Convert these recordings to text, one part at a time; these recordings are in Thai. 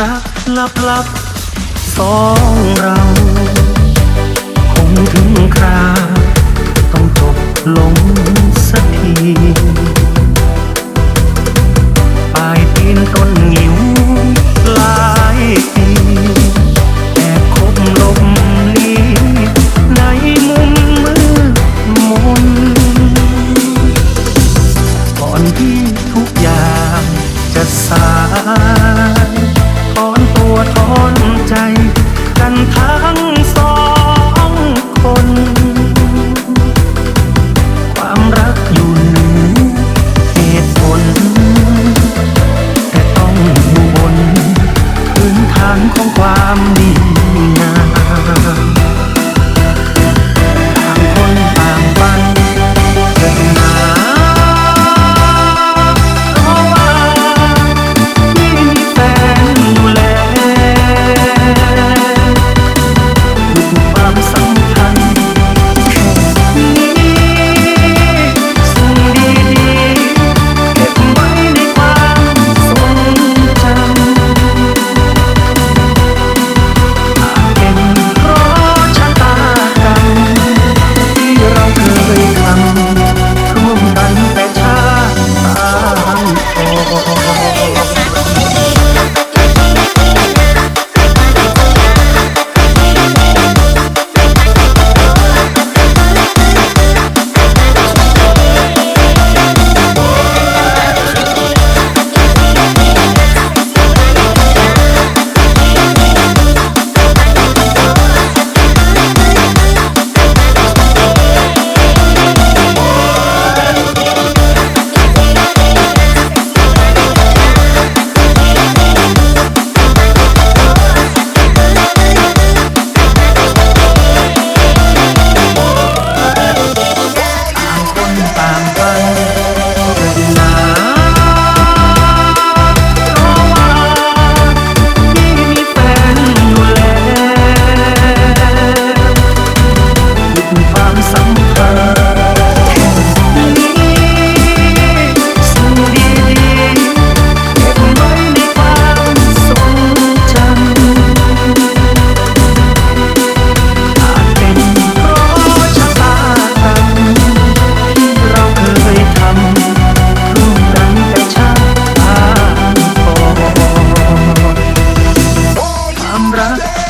รักลับลับสองเรา คงถึงครา ต้องจบลงสักที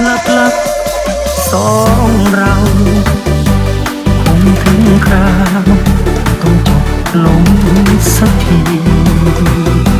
ลับลับสองเราคงถึงคราวต้องจบลงสักที